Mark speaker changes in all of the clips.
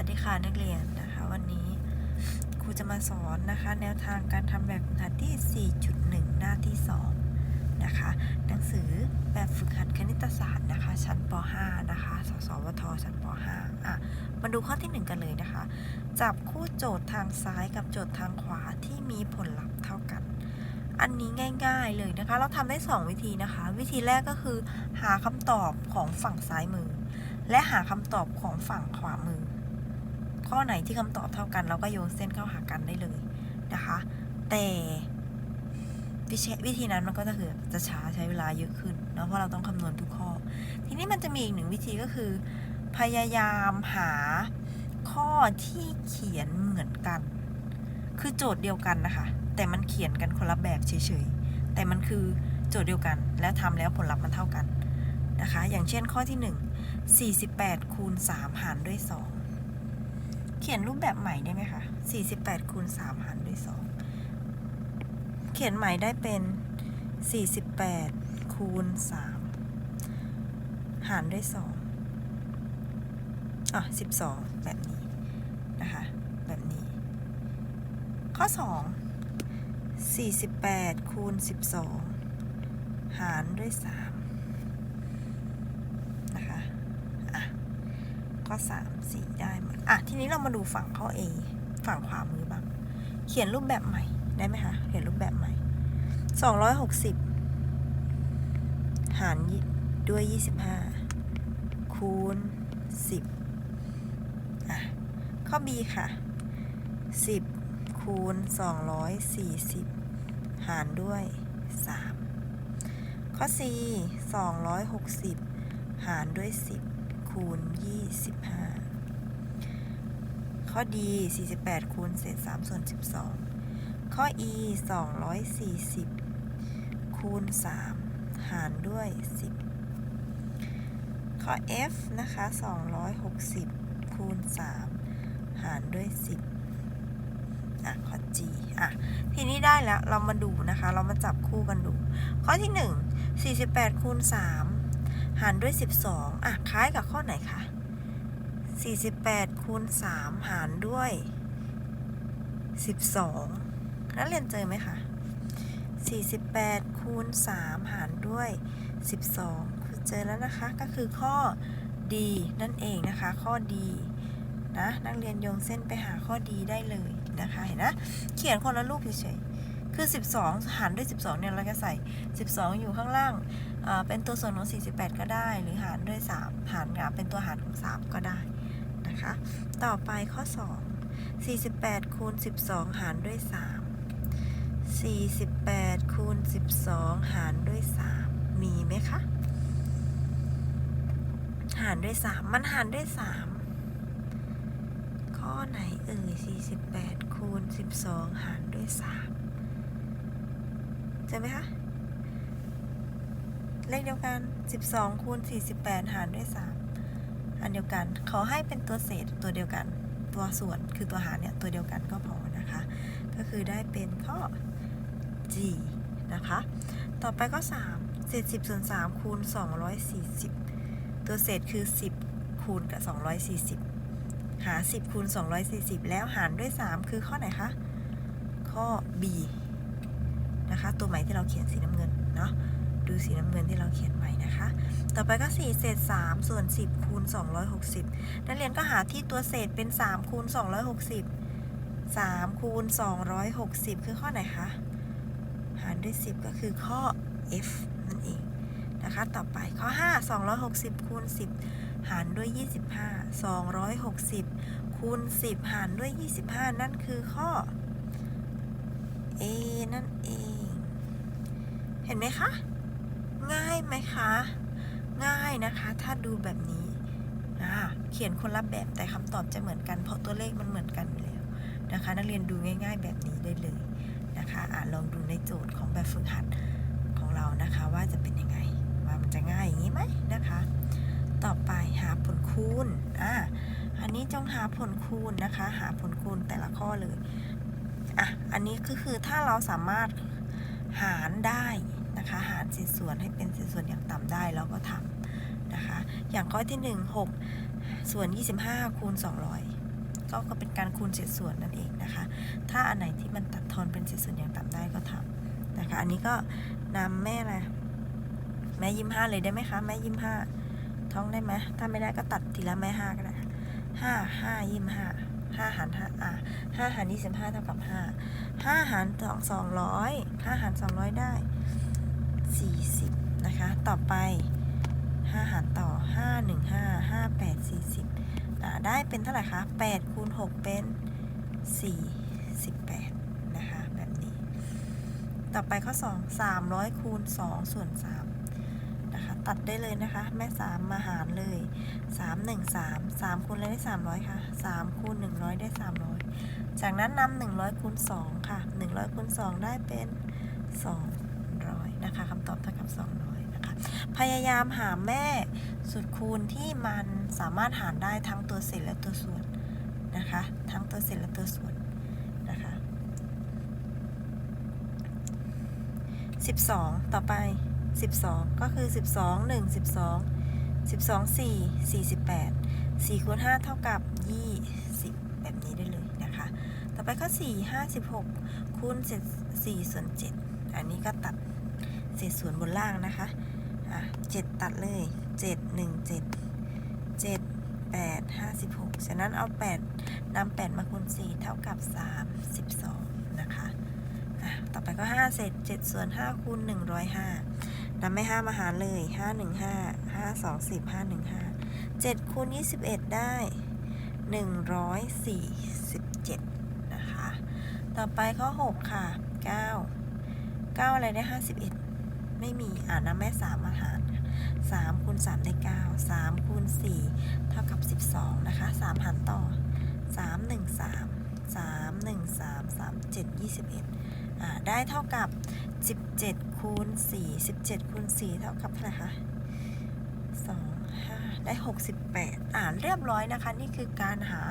Speaker 1: วัสดีค่ะนักเรียนนะคะ วันนี้ครูจะมาสอนนะคะ แนวทางการทำแบบฝึกหัดที่ 4.1 หน้าที่ 2 นะคะ หนังสือแบบฝึกหัดคณิตศาสตร์นะคะ ชั้นป .5 นะคะ สสวท ชั้นป .5 อะ มาดูข้อที่ 1 กันเลยนะคะ จับคู่โจทย์ทางซ้ายกับโจทย์ทางขวาที่มีผลลัพธ์เท่ากัน อันนี้ง่าย ๆเลยนะคะ เราทำได้ 2 วิธีนะคะ วิธีแรกก็คือ หาคำตอบของฝั่งซ้ายมือ และหาคำตอบของฝั่งขวามือ ข้อไหนที่คำตอบเท่ากัน เราก็โยนเส้นเข้าหากันได้เลยนะคะ แต่วิธีวิธีนั้นมันก็จะคือจะช้าใช้เวลาเยอะขึ้นเนาะเพราะเราต้องคำนวณทุกข้อ ทีนี้มันจะมีอีกหนึ่งวิธีก็คือ พยายามหาข้อที่เขียนเหมือนกัน คือโจทย์เดียวกันนะคะ แต่มันเขียนกันคนละแบบเฉยๆ แต่มันคือโจทย์เดียวกัน และทำแล้วผลลัพธ์มันเท่ากันนะคะ อย่างเช่นข้อที่ 1 48คูณ3หารด้วย 2 เขียนรูปแบบใหม่ได้ไหมคะ 48คูณ3หารด้วย 2 เขียนใหม่ได้เป็น 48คูณ3หารด้วย 2อะ12 แบบนี้นะคะ แบบนี้ ข้อ 2 48คูณ12 หารด้วย 3 นะคะ อะ ข้อ 3 4ได้หมดอะทีนี้เรามาดูฝั่งข้อ A ฝั่งขวามือบ้าง เขียนรูปแบบใหม่ได้ไหมคะเขียนรูปแบบใหม่260หารยี่ด้วย25คูณ10อะข้อ B ค่ะ10คูณ240หารด้วย3ข้อ C 260 หารด้วย 10 คูณ 25 ข้อ D 48คูณเศษ3ส่วน12 ข้อ E 240 คูณ 3 หารด้วย 10 ข้อ F นะคะ 260 คูณ 3 หารด้วย 10 อะ ข้อ G อะ ทีนี้ได้แล้ว เรามาดูนะคะ เรามาจับคู่กันดู ข้อที่ 1 48 คูณ 3 หารด้วย 12 อะ คล้ายกับข้อไหนคะ 48คูณ3หารด้วย 12นักเรียนเจอไหมคะ 48คูณ3หารด้วย 12คือเจอแล้วนะคะ ก็คือข้อ D นั่นเองนะคะ ข้อ D นะนักเรียนโยงเส้นไปหาข้อ D ได้เลยนะคะเห็นนะเขียนคนละรูปเฉยๆคือ 12 หารด้วย 12 เนี่ยเราจะใส่ 12 อยู่ข้างล่างเป็นตัวส่วนของ 48 ก็ได้ หรือหารด้วย 3 หารกับเป็นตัวหารของ 3 ก็ได้ นะคะ ต่อไปข้อ 2 48คูณ12 หารด้วย 3 48คูณ12 หารด้วย 3 มีไหมคะ หารด้วย 3 มันหารด้วย 3 ข้อไหนเอ่ย48คูณ12 หารด้วย 3 เจอไหมคะเลขเดียวกัน 12 คูณ 48 หารด้วย 3 อันเดียวกันเขาให้เป็นตัวเศษตัวเดียวกัน ตัวส่วนคือตัวหารเนี่ยตัวเดียวกันก็พอนะคะ ก็คือได้เป็นข้อ G นะคะ ต่อไปก็3เศษ10ส่วน3คูณ240 ตัวเศษคือ 10 คูณกับ 240 หา 10คูณ240 แล้วหารด้วย 3 คือข้อไหนคะ ข้อ B นะคะ ตัวใหม่ที่เราเขียนสีน้ำเงินเนาะ ดูสีน้ำเงินที่เราเขียนใหม่นะคะ ต่อไปก็ 4 เศษ 3 ส่วน 10 คูณ 260 นักเรียนก็หาที่ตัวเศษเป็น 3 คูณ 260 3 คูณ 260 คือข้อไหนคะ หารด้วย 10 ก็คือข้อ F นั่นเองนะคะ ต่อไปข้อ 5 260 คูณ 10 หารด้วย 25 260 คูณ 10 หารด้วย 25 นั่นคือข้อ A นั่นเอง เห็นไหมคะ ง่ายไหมคะ ง่ายนะคะ ถ้าดูแบบนี้เขียนคนละแบบแต่คำตอบจะเหมือนกัน เพราะตัวเลขมันเหมือนกันอยู่แล้วนะคะ นักเรียนดูง่าย ๆ แบบนี้ได้เลยนะคะอ่าลองดูในโจทย์ของแบบฝึกหัดของเรานะคะว่าจะเป็นยังไง ว่ามันจะง่ายอย่างนี้ไหมนะคะ ต่อไปหาผลคูณอ่าอันนี้จงหาผลคูณนะคะ หาผลคูณแต่ละข้อเลยอะอันนี้ก็คือถ้าเราสามารถหารได้ นะคะ หารสิส่วนให้เป็นสิส่วนอย่างต่ำได้เราก็ทำนะคะ อย่างข้อที่ 1 6 ส่วน 25 คูณ 200 ก็ก็เป็นการคูณเศษส่วนนั่นเองนะคะ ถ้าอันไหนที่มันตัดทอนเป็นเศษส่วนอย่างต่ำได้ก็ทำนะคะ อันนี้ก็นำแม่อะไรแม่ยิมห้าเลยได้ไหมคะ แม่ยิมห้าท้องได้ไหมถ้าไม่ได้ก็ตัดทีละแม่ห้าก็ได้ห้าห้ายิมห้าห้าหารห้าอะห้าหารยี่สิบห้าเท่ากับห้าห้าหารสองสองร้อยห้าหารสองร้อยได้ สี่สิบนะคะ ต่อไปห้าหารต่อห้าหนึ่งห้าห้าแปดสี่สิบได้เป็นเท่าไหร่คะ8คูณ6เป็น 48 นะคะ แบบนี้ ต่อไปข้อ 2 300คูณ2ส่วน3นะคะ ตัดได้เลยนะคะ แม่ 3 มาหารเลย 3 1 3 3คูณอะไรได้ 300 ค่ะ 3คูณ100 ได้ 300 จากนั้นนำ100คูณ2ค่ะ 100คูณ2ได้เป็น 2 นะคะคำตอบเท่ากับ200นะคะพยายามหาแม่สุดคูณที่มันสามารถหารได้ทั้งตัวเศษและตัวส่วนนะคะทั้งตัวเศษและตัวส่วนนะคะ12 ต่อไป 12 ก็คือ 12 1 12 12 4 48 4คูณ5เท่ากับ 20 แบบนี้ได้เลยนะคะ ต่อไปข้อ4 56คูณ7 4ส่วน7อันนี้ก็ตัด เศษส่วนบนล่างนะคะอะ7ตัดเลย7 1 7 7 8 56ฉะนั้นเอา8นำ8มาคูณ4เท่ากับ32นะคะอะต่อไปก็5เศษ7ส่วน5คูณ105นำไม่5มาหารเลย5 1 5 5 2 10 5 1 5 7คูณ21ได้147นะคะ ต่อไปข้อ6ค่ะ9 9อะไรได้51 ไม่มีอ่านนะแม่สามอาหารสามคูณ3ได้9 3คูณ4เท่ากับ12นะคะ3หารต่อ3 1 3 3 1 3 3 7 21อ่าได้เท่ากับ17คูณ4 17คูณ4เท่ากับเท่าไหร่คะ ได้ 68 อ่านเรียบร้อยนะคะ นี่คือการหา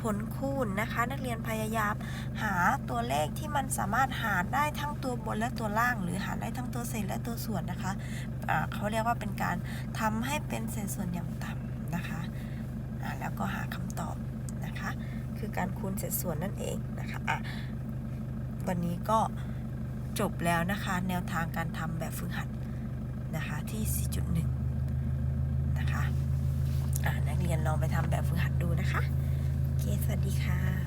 Speaker 1: ผลคูณนะคะ นักเรียนพยายามหาตัวเลขที่มันสามารถหารได้ทั้งตัวบนและตัวล่าง หรือหารได้ทั้งตัวเศษและตัวส่วนนะคะอ่าเขาเรียกว่าเป็นการทำให้เป็นเศษส่วนอย่างต่ำนะคะอ่าแล้วก็หาคำตอบนะคะ คือการคูณเศษส่วนนั่นเองนะคะอะวันนี้ก็จบแล้วนะคะ แนวทางการทำแบบฝึกหัดนะคะที่ 4.1 นะคะ นักเรียนลองไปทำแบบฝึกหัดดูนะคะ โอเค สวัสดีค่ะ